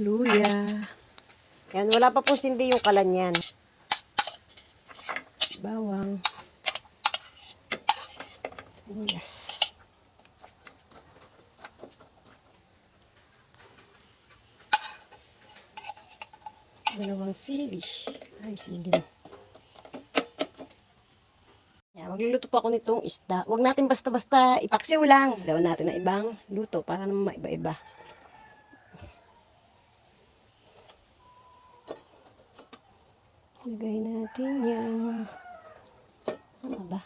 luya. Yan, wala pa pong sindi yung kalan yan. Bawang. Sibuyas. Dalawang sili. Ay, sili na. Yan, magluluto po ako nitong isda. Huwag natin basta-basta ipaksiw lang. Gawin natin na ibang luto para naman maiba-iba. Lagay natin yung ano ba?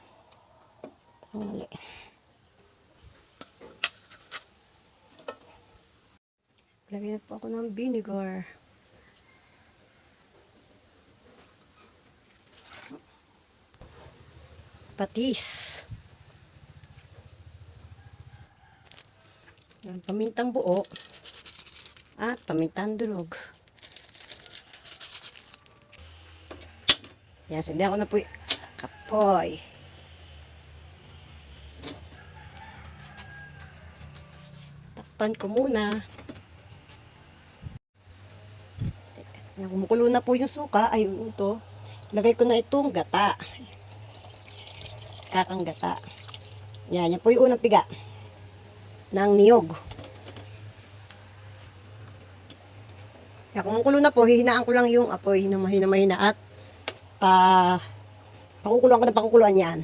Parang mali. Lagay na po ako ng vinegar. Patis. Yan, pamintang buo. At pamintang durog. Yan, sindihan ko na po kapoy. Takpan ko muna. Kumukulo na po yung suka. Ayun ito. Lagay ko na itong gata. Kakang gata. Yan, yan po yung unang piga. Ng niyog. Yan, kumukulo na po. Hihinaan ko lang yung apoy na mahina mahina at pa pakukuluan ko na pakukuluan yan.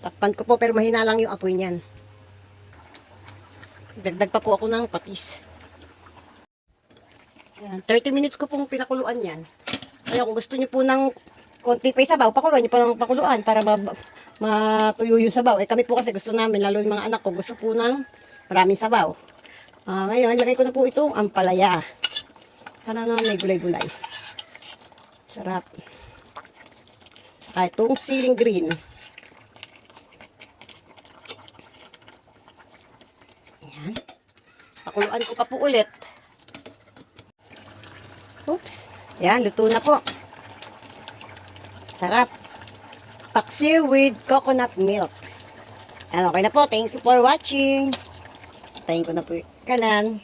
Takpan ko po pero mahina lang yung apoy niyan. Dagdag pa po ako ng patis. Yan, 30 minutes ko pong pinakuluan yan. Kaya kung gusto niyo po ng konti pa sabaw, pakuluan niyo pa ng pakuluan para ma matuyo yung sabaw. Eh kami po kasi gusto namin, lalo yung mga anak ko, gusto po ng maraming sabaw. Ah, ngayon, lagay ko na po itong ampalaya. Para na may gulay-gulay. Sarap. Saka itong siling green. Ayan. Pakuluan ko pa po ulit. Oops. Ayan, luto na po. Sarap. Paksiw with coconut milk. Ayan, okay na po. Thank you for watching. Tayin ko na po yung kalan.